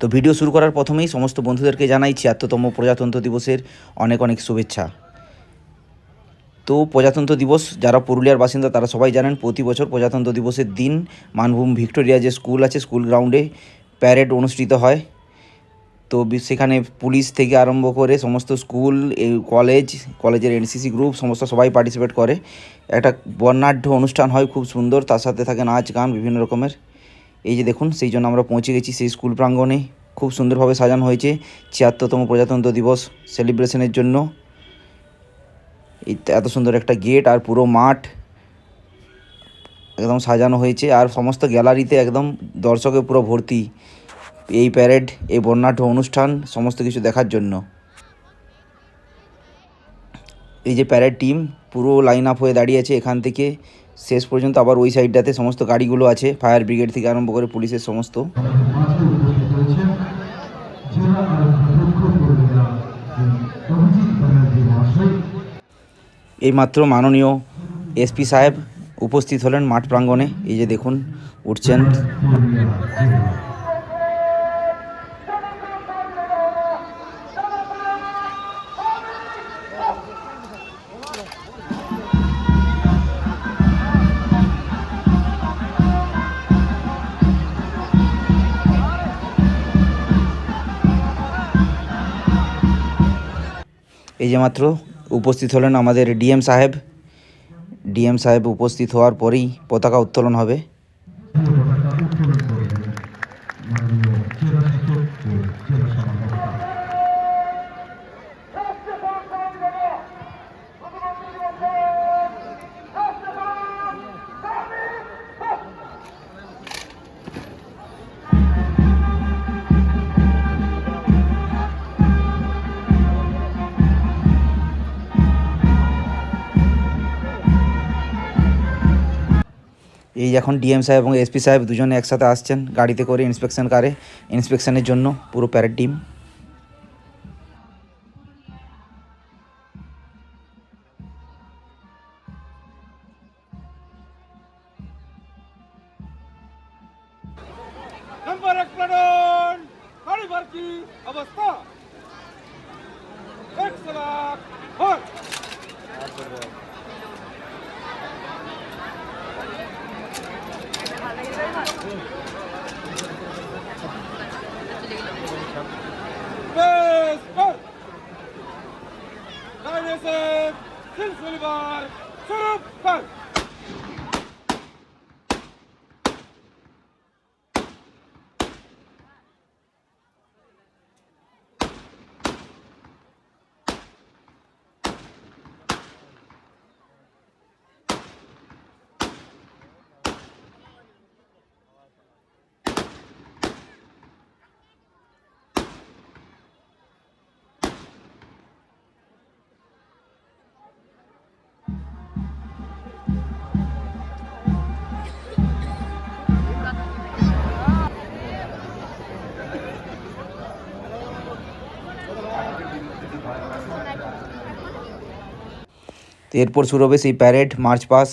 তো ভিডিও শুরু করার প্রথমেই সমস্ত বন্ধুদেরকে জানাই ছিয়াত্তরতম প্রজাতন্ত্র দিবসের অনেক অনেক শুভেচ্ছা। তো প্রজাতন্ত্র দিবস, যারা পুরুলিয়ার বাসিন্দা তারা সবাই জানেন, প্রতি বছর প্রজাতন্ত্র দিবসের দিন মানভূম ভিক্টোরিয়া যে স্কুল আছে, স্কুল গ্রাউন্ডে প্যারেড অনুষ্ঠিত হয়। তো সেখানে পুলিশ থেকে আরম্ভ করে সমস্ত স্কুল কলেজ কলেজের এনসিসি গ্রুপ সমস্ত সবাই পার্টিসিপেট করে। একটা বর্ণাঢ্য অনুষ্ঠান হয়, খুব সুন্দর, তার সাথে থাকে নাচ, গান, বিভিন্ন রকমের। এই যে দেখুন, সেই জন্য আমরা পৌঁছে গেছি সেই স্কুল প্রাঙ্গণে। খুব সুন্দরভাবে সাজানো হয়েছে। ছিয়াত্তরতম প্রজাতন্ত্র দিবস সেলিব্রেশনের জন্য। এত সুন্দর একটা গেট আর পুরো মাঠ একদম সাজানো হয়েছে। আর সমস্ত গ্যালারিতে একদম দর্শকে পুরো ভর্তি। এই প্যারেড এই বর্ণাঢ্য অনুষ্ঠান, সমস্ত কিছু দেখার জন্য। এই যে প্যারেড টিম পুরো লাইন আপ হয়ে দাঁড়িয়ে আছে এখান থেকে। শেষ পর্যন্ত আবার ওই সাইডটাতে সমস্ত গাড়িগুলো আছে, ফায়ার ব্রিগেড থেকে আরম্ভ করে পুলিশের সমস্ত। এইমাত্র মাননীয় এসপি সাহেব উপস্থিত হলেন মাঠ প্রাঙ্গণে। এই যে দেখুন, উঠছেন। এই যে মাত্র উপস্থিত হলেন আমাদের ডিএম সাহেব। ডিএম সাহেব উপস্থিত হওয়ার পরেই পতাকা উত্তোলন হবে। এখন ডিএম সাহেব এবং এসপি সাহেব দুজনে একসাথে আসছেন গাড়িতে করে ইন্সপেকশন কারে। ইন্সপেকশনের জন্য পুরো প্যারেড টিম Sınıflar, sınıflar. এরপর শুরু হবে সেই প্যারেড মার্চ পাস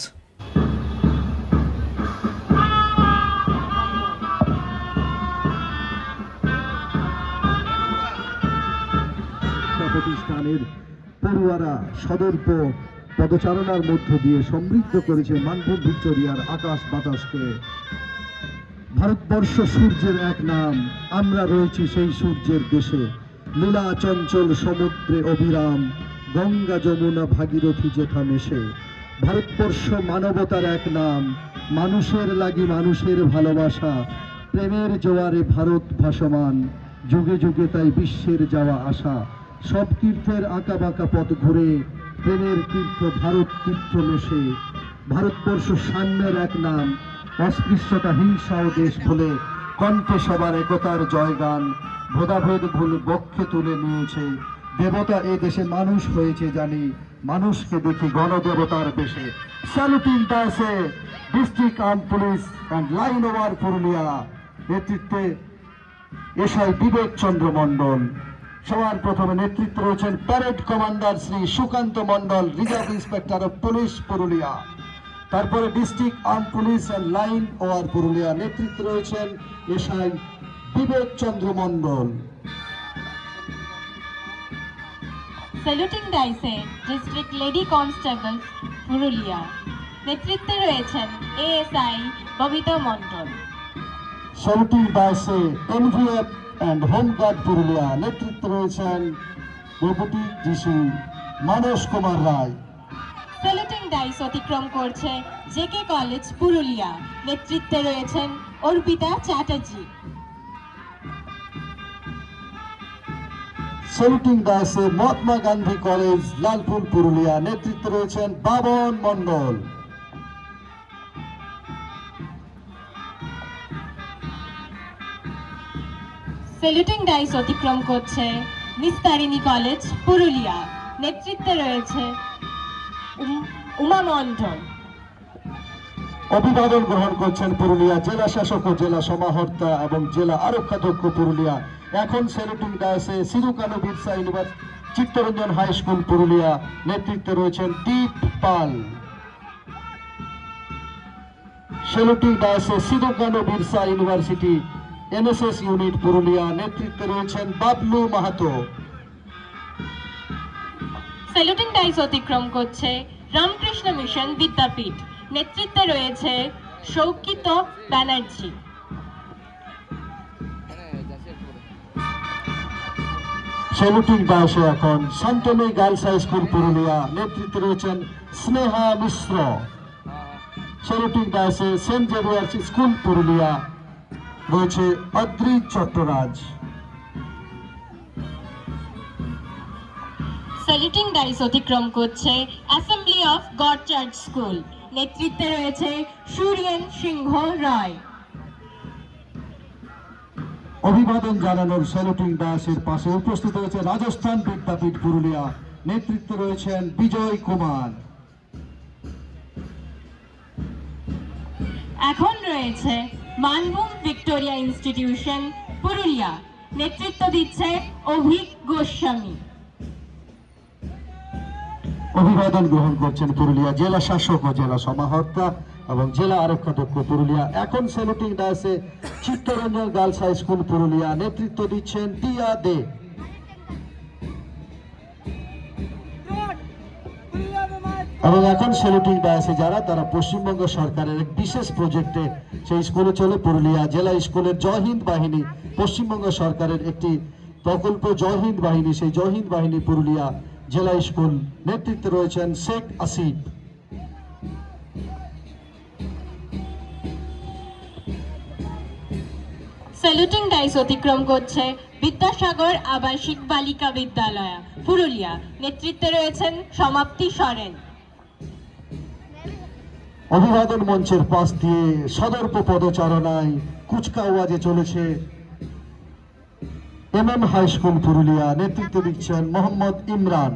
সদর্প পদচারণার মধ্য দিয়ে সমৃদ্ধ করেছে মানভূম ভিক্টোরিয়ার আকাশ বাতাসকে। ভারতবর্ষ সূর্যের এক নাম, আমরা রয়েছি সেই সূর্যের দেশে। লীলা চঞ্চল সমুদ্রে অবিরাম গঙ্গা যমুনা ভাগীরথী যেথা মেশে, ভারতবর্ষ মানবতার এক নাম, মানুষের লাগি মানুষের ভালোবাসা, প্রেমের জোয়ারে ভারত ভাসমান, যুগে যুগে তাই বিশ্বের যাওয়া আসা সব তীর্থের আঁকা বাঁকা পথ ঘুরে, প্রেমের তীর্থ ভারত তীর্থ মেশে। ভারতবর্ষ সাম্যের এক নাম, অস্পৃশ্যতা, হিংসা ও দেশ ভুলে, কণ্ঠে সবার একতার জয়গান, ভেদাভেদ ভুল বক্ষে তুলে নিয়েছে। দেবতা এ দেশে মানুষ হয়েছে জানি। মানুষকে দেখি গণদেবতার বেশে। স্যালুটিং দাসে district arm police and line over Purulia নেতৃত্বে এসআই বিবেক চন্দ্র মণ্ডল। সবার প্রথমে নেতৃত্ব রয়েছেন parade commander Shri Sukanta Mondal reserve inspector of police Purulia তারপরে district arm police and line war Purulia নেতৃত্বে রয়েছেন এসআই বিবেক চন্দ্র মণ্ডল। স্যালুটিং ডাইসে ডিস্ট্রিক্ট লেডি কনস্টেবল পুরুলিয়া নেতৃত্বে রয়েছেন ASI Babita Mondal saluting ডায়াসে NVF and home guard Purulia নেতৃত্বে রয়েছেন deputy DC Manas Kumar Roy saluting dais অতিক্রম করছে জেকে কলেজ পুরুলিয়া নেতৃত্বে রয়েছেন অর্পিতা চ্যাটার্জি স্যালুটিং ডায়াসে মহাত্মা গান্ধী কলেজ লালপুর পুরুলিয়া। নেতৃত্বে রয়েছেন বাবন মণ্ডল। স্যালুটিং ডাইস অতিক্রম করছে নিস্তারিণী কলেজ পুরুলিয়া। নেতৃত্বে রয়েছে উম- মণ্ডল। অভিবাদন গ্রহণ করছেন পুরুলিয়া জেলা শাসক ও জেলা সমাহর্তা এবং জেলা আরক্ষাধ্যক্ষ পুরুলিয়া এখন saluting ডায়াসে Sidhu Birsa university Chittaranjan high school, Purulia. নেতৃত্বে রয়েছেন Deep Pal. Birsa university, NSS unit, Purulia. নেতৃত্বে রয়েছেন বাবলু মাহাতো। স্যালুটিং ডাইস অতিক্রম করছে রামকৃষ্ণ মিশন বিদ্যাপীঠ। নেতৃত্বে রয়েছে শৌকিত ব্যানার্জি। স্যালুটিং ডায়াসে এখন Shantanu girls high school Purulia নেতৃত্বে রয়েছেন স্নেহা মিশ্র। স্যালুটিং ডায়াসে সেন্ট জেভিয়ার্স স্কুল পুরুলিয়া রয়েছে অদ্রি চট্টরাজ। স্যালুটিং ডাইস অতিক্রম করছে assembly of God church school. নেতৃত্বে রয়েছে সূর্যেন সিংহ রায়। অভিবাদন জানানোর স্যালুটিং ডায়াসের পাশে উপস্থিত হয়েছে রাজস্থান বিদ্যাপীঠ পুরুলিয়া। নেতৃত্বে রয়েছেন বিজয় কুমার। এখন রয়েছে মানভূম ভিক্টোরিয়া ইনস্টিটিউশন পুরুলিয়া। নেতৃত্ব দিচ্ছে অভিক গোস্বামী। অভিবাদন গ্রহণ করছেন পুরুলিয়া জেলা শাসক ও জেলা সমাহর্তা এবং জেলা আরক্ষাধ্যক্ষ পুরুলিয়া। এখন saluting ডায়াসে Chittaranjan girls high school Purulia. নেতৃত্ব দিচ্ছেন টিয়া দে। এবং এখন স্যালুটিং ডায়াসে যারা, তারা পশ্চিমবঙ্গ সরকারের এক বিশেষ প্রজেক্টে সেই স্কুলে চলে পুরুলিয়া জেলা স্কুলের জয় হিন্দ বাহিনী। পশ্চিমবঙ্গ সরকারের একটি প্রকল্প জয় হিন্দ বাহিনী, সেই জয় হিন্দ বাহিনী পুরুলিয়া জেলা স্কুল নেতৃত্বে রয়েছেন শেখ আসিফ। স্যালুটিং ডাইস অতিক্রম করছে বিদ্যাসাগর আবাসিক বালিকা বিদ্যালয় পুরুলিয়া। নেতৃত্বে রয়েছেন সমাপ্তি সরেন। অভিবাদন মঞ্চের পাশ দিয়ে সদর্প পদচারণায় কুচকাওয়াজে চলেছে M M high school Purulia নেতৃত্ব দিচ্ছেন মোহাম্মদ ইমরান।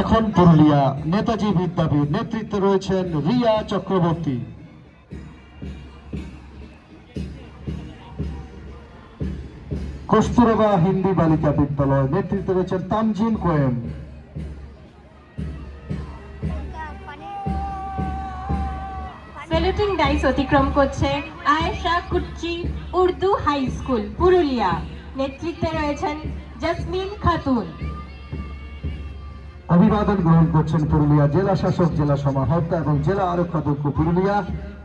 এখন পুরুলিয়া নেতাজি বিদ্যাপীঠ নেতৃত্বে রয়েছেন রিয়া চক্রবর্তী। কস্তুরবা হিন্দি বালিকা বিদ্যালয় নেতৃত্বে রয়েছেন তামজিন কোয়েম। স্যালুটিং ডাইস অতিক্রম করছে আয়েশা কুচ্চি উর্দু হাই স্কুল পুরুলিয়া। নেতৃত্বে রয়েছেন জাসমিন খাতুন। অভিবাদন গ্রহণ করছেন পুরুলিয়া জেলা শাসক জেলা সমাহর্তা এবং জেলা আরক্ষাধ্যক্ষ পুরুলিয়া।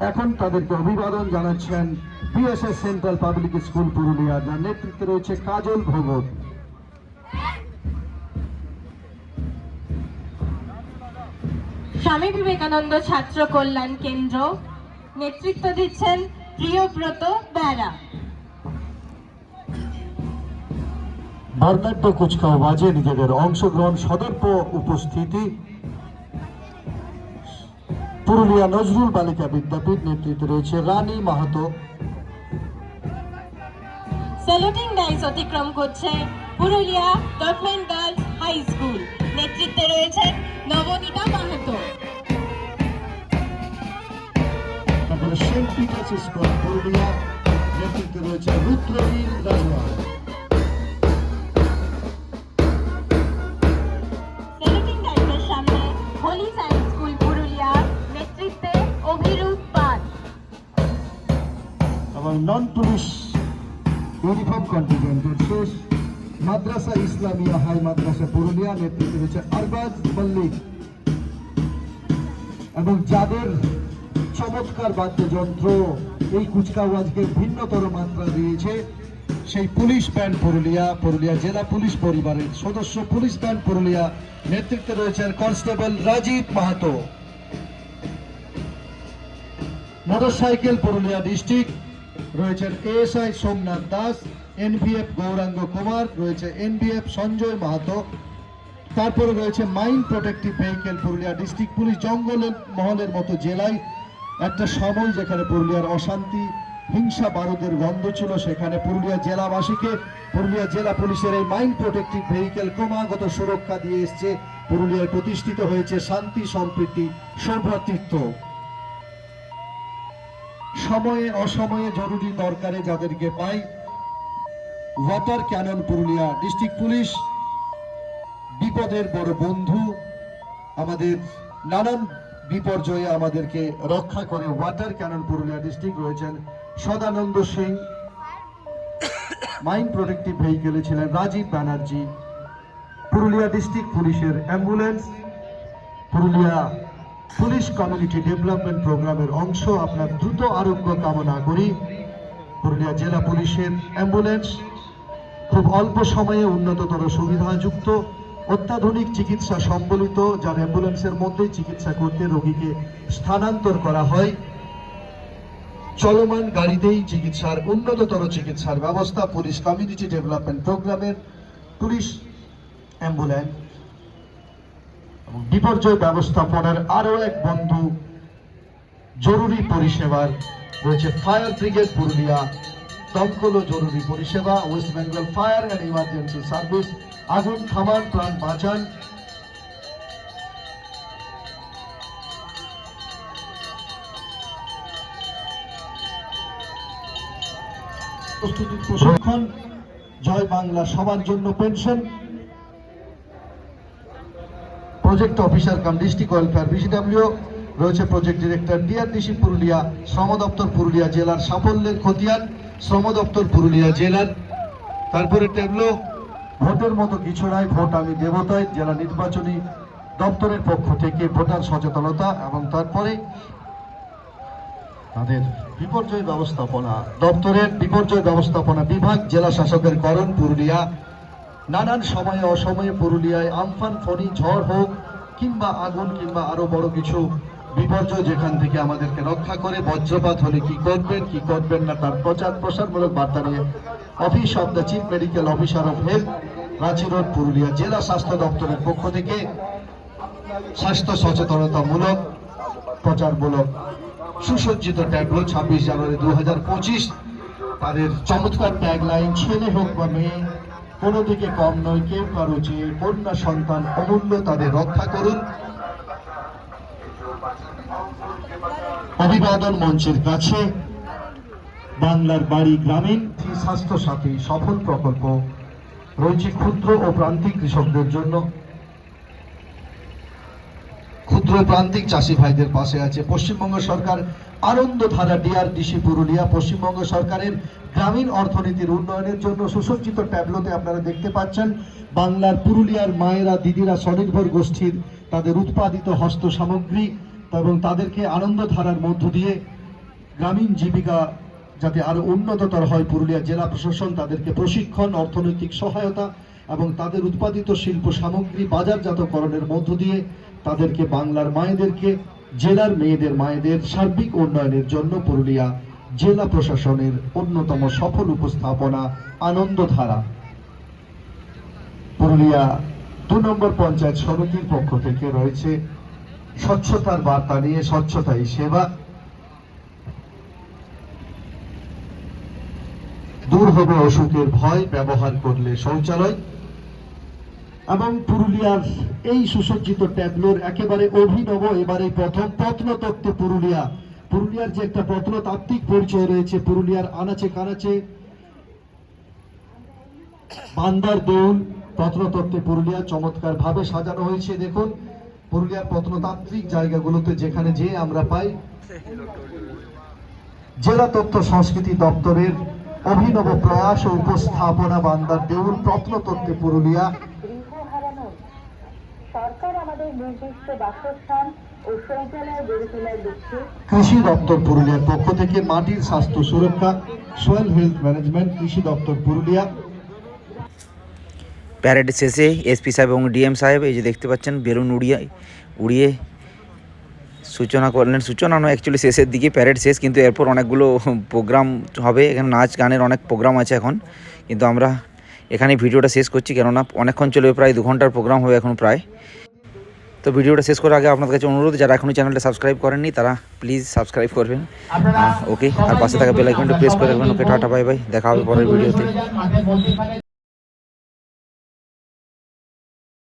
এখন তাদেরকে অভিবাদন জানাচ্ছেন BSS central public school Purulia যার নেতৃত্বে রয়েছে কাজল ভগত। স্বামী বিবেকানন্দ ছাত্র কল্যাণ কেন্দ্র। নেতৃত্ব দিচ্ছেন প্রিয়ব্রত বেড়া বর্ণাঢ্য কুচকাওয়াজে নিজেদের অংশগ্রহণ সদর্প উপস্থিতি। পুরুলিয়া নজরুল বালিকা বিদ্যাপীঠ নেতৃত্বে রয়েছে রানী মাহাতো। স্যালুটিং ডাইস অতিক্রম করছে Purulia government girls high school নেতৃত্বে রয়েছেন নবনীতা মাহাতো। শিল্পী ক্লাসেস ফ্রম পুরুলিয়া। নেতৃত্বে রয়েছে রুদ্রবীর রাজওয়াল নন পুলিশ ইউনিফর্ম কন্টিনজেন্টের শেষ মাদ্রাসা ইসলামিয়া হাই মাদ্রাসা পুরুলিয়া নেতৃত্বে রয়েছে আরবাজ মল্লিক। এবং যাদের চমৎকার বাদ্যযন্ত্র এই কুচকাওয়াজকে ভিন্নতর মাত্রা দিয়েছে, সেই পুলিশ ব্যান্ড পুরুলিয়া পুরুলিয়া জেলা পুলিশ পরিবারের সদস্য পুলিশ ব্যান্ড পুরুলিয়া নেতৃত্বে রয়েছেন constable Rajib Mahato. Motorcycle Purulia district রয়েছেন এএসআই সোমনাথ দাস এনভিএফ গৌরাঙ্গ কুমার, রয়েছে এনভিএফ সঞ্জয় মাহাতো, তারপরে রয়েছে mine protective vehicle Purulia district police জঙ্গলের মহলের মতো জেলায় একটা সময় যেখানে পুরুলিয়ার অশান্তি, হিংসা বারুদের গন্ধ ছিল, সেখানে পুরুলিয়া জেলাবাসীকে পুরুলিয়া জেলা পুলিশের এই মাইন্ড প্রোটেক্টিভ ভেহিকেল ক্রমাগত সুরক্ষা দিয়ে এসছে, পুরুলিয়ায় প্রতিষ্ঠিত হয়েছে শান্তি, সম্প্রীতি, সৌভ্রাতৃত্ব। সময়ে অসময়ে জরুরি দরকারে যাদেরকে পাই। Water cannon Purulia district police, বিপদের বড় বন্ধু, আমাদের নানান বিপর্যয়ে আমাদেরকে রক্ষা করে ওয়াটার ক্যানন পুরুলিয়া ডিস্ট্রিক্ট রয়েছেন সদানন্দ সিং। মাইন প্রোটেক্টিভ ভেহিকেলে ছিলেন রাজীব ব্যানার্জি, পুরুলিয়া ডিস্ট্রিক্ট পুলিশের ambulance, Purulia police community development প্রোগ্রামের অংশ আপনার দ্রুত আরোগ্য কামনা করি। পুরুলিয়া জেলা পুলিশের অ্যাম্বুলেন্স খুব অল্প সময়ে উন্নততর সুবিধাযুক্ত, অত্যাধুনিক চিকিৎসা সম্বলিত, যার অ্যাম্বুলেন্সের মধ্যেই চিকিৎসা করতে রোগীকে স্থানান্তর করা হয়। চলমান গাড়িতেই চিকিৎসার, উন্নততর চিকিৎসার ব্যবস্থা পুলিশ কমিউনিটি ডেভেলপমেন্ট প্রোগ্রামের পুলিশ অ্যাম্বুলেন্স এবং বিপর্যয় ব্যবস্থাপনার আরও এক বন্ধু জরুরি পরিষেবার রয়েছে ফায়ার ব্রিগেড পুরুলিয়া, দমকল জরুরি পরিষেবা, West Bengal fire and emergency service, আগুন থামান, প্রাণ বাঁচান। প্রশিক্ষণ, জয় বাংলা সবার জন্য pension. Project officer cum district welfare BCW রয়েছে প্রজেক্ট ডিরেক্টর ডিআরডিসি পুরুলিয়া, শ্রম দপ্তর পুরুলিয়া জেলার সাফল্যের খতিয়ান, শ্রম দপ্তর পুরুলিয়া জেলার। তারপরে টেবলো ভোটের মতো কিছু নয় ভোট আমি দেবতায়, জেলা নির্বাচনী দপ্তরের পক্ষ থেকে ভোটার সচেতনতা এবং তারপরে তাদের বিপর্যয় ব্যবস্থাপনা দপ্তরের বিপর্যয় ব্যবস্থাপনা বিভাগ, জেলা শাসকের করণ পুরুলিয়া। নানান সময়ে অসময়ে পুরুলিয়ায় আমফান ফনি ঝড় হোক, কিংবা আগুন, কিংবা আরও বড় কিছু বিপর্যয় যেখান থেকে আমাদেরকে রক্ষা করে, বজ্রপাত হলে কি করবেন কি করবেন না, তার প্রচার প্রসারমূলক বার্তা নিয়ে office of the chief medical officer of health Ranchi road, Purulia জেলা স্বাস্থ্য দপ্তরের পক্ষ থেকে স্বাস্থ্য সচেতনতামূলক, প্রচারমূলক সুসজ্জিত ট্যাবলো ছাব্বিশ জানুয়ারি দু হাজার পঁচিশ। তাদের চমৎকার ট্যাগলাইন ছেলে হোক বা মেয়ে কোনো দিকে কম নয়, কেউ কারও চেয়ে কন্যা সন্তান অমূল্য তাদের রক্ষা করুন। অভিবাদন মঞ্চের কাছে বাংলার বাড়ি গ্রামীণ স্বাস্থ্য সাথী সফল প্রকল্প রয়েছে ক্ষুদ্র ও প্রান্তিক কৃষকদের জন্য। ক্ষুদ্র প্রান্তিক চাষি ভাইদের পাশে আছে। পশ্চিমবঙ্গ সরকার আনন্দ ধারা ডিআরডিসি পুরুলিয়া, পশ্চিমবঙ্গ সরকারের গ্রামীণ অর্থনীতির উন্নয়নের জন্য সুসজ্জিত ট্যাবলোতে আপনারা দেখতে পাচ্ছেন, বাংলার পুরুলিয়ার মায়েরা, দিদিরা স্বনির্ভর গোষ্ঠীর তাদের উৎপাদিত হস্ত সামগ্রী এবং তাদেরকে আনন্দ ধারার মধ্য দিয়ে গ্রামীণ জীবিকা যাতে আরও উন্নততর হয় পুরুলিয়া জেলা প্রশাসন, তাদেরকে প্রশিক্ষণ, অর্থনৈতিক সহায়তা এবং তাদের উৎপাদিত শিল্প সামগ্রী বাজারজাতকরণের মধ্য দিয়ে তাদেরকে বাংলার মায়েদেরকে, জেলার মেয়েদের মায়েদের সার্বিক উন্নয়নের জন্য পুরুলিয়া জেলা প্রশাসনের অন্যতম সফল উপস্থাপনা আনন্দধারা। পুরুলিয়া দু নম্বর পঞ্চায়েত সমিতির পক্ষ থেকে রয়েছে স্বচ্ছতার বার্তা নিয়ে স্বচ্ছতাই সেবা। দূর হবে অসুখের ভয়, ব্যবহার করলে শৌচালয়। এবং পুরুলিয়ার এই সুসজ্জিত ট্যাবলোর একেবারে অভিনব, এবারে প্রথম প্রত্নতত্ত্বে পুরুলিয়া। পুরুলিয়ার যে একটা প্রত্নতাত্ত্বিক পরিচয় রয়েছে, পুরুলিয়ার আনাচে কানাচে বান্দার দেউল প্রত্নতত্ত্বে পুরুলিয়া চমৎকার ভাবে সাজানো হয়েছে। দেখুন, পুরুলিয়ার প্রত্নতাত্ত্বিক জায়গাগুলোতে যেখানে যে আমরা পাই, জেলা তথ্য সংস্কৃতি দপ্তরের অভিনব প্রয়াস ও উপস্থাপনা বান্দার দেউল, প্রত্নতত্ত্বে পুরুলিয়া। সরকার আমাদের নির্দিষ্ট বাসস্থান ও শৌচালয় গড়ে তোলার লক্ষ্যে কৃষি দপ্তর পুরুলিয়ার পক্ষ থেকে মাটির স্বাস্থ্য সুরক্ষা সোয়েল হেলথ ম্যানেজমেন্ট কৃষি দপ্তর পুরুলিয়া। প্যারেড শেষে এসপি সাহেব এবং ডিএম সাহেব এই যে দেখতে পাচ্ছেন বেলুন উড়িয়ে উড়িয়ে সূচনা করলেন। সূচনা নয় অ্যাকচুয়ালি শেষের দিকে প্যারেড শেষ কিন্তু এরপর অনেকগুলো প্রোগ্রাম হবে। এখানে নাচ গানের অনেক প্রোগ্রাম আছে এখন। কিন্তু আমরা এখানে ভিডিওটা শেষ করছি কেননা অনেকক্ষণ চলবে প্রায় দু ঘণ্টার প্রোগ্রাম হবে এখন প্রায়। তো ভিডিওটা শেষ করার আগে আপনাদের কাছে অনুরোধ যারা এখনও চ্যানেলটা সাবস্ক্রাইব করেননি তারা প্লিজ সাবস্ক্রাইব করবেন। ওকে আর পাশে থাকা বেল আইকনটা প্রেস করে রাখবেন। ওকে টাটা বাই বাই দেখা হবে পরের ভিডিওতে।